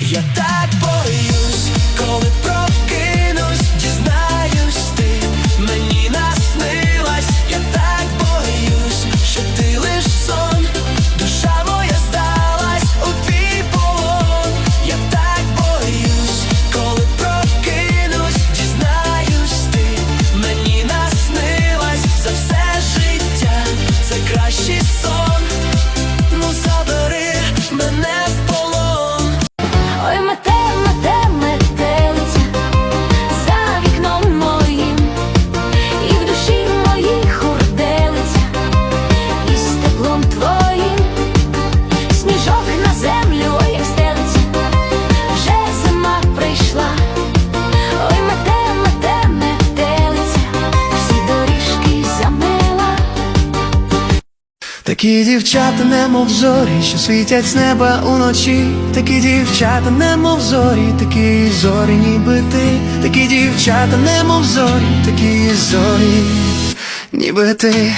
Я так бою. Такі дівчата, немов зорі, що світять з неба уночі, такі дівчата, немов зорі, такі зорі, ніби ти, такі дівчата, немов зорі, такі зорі, ніби ти.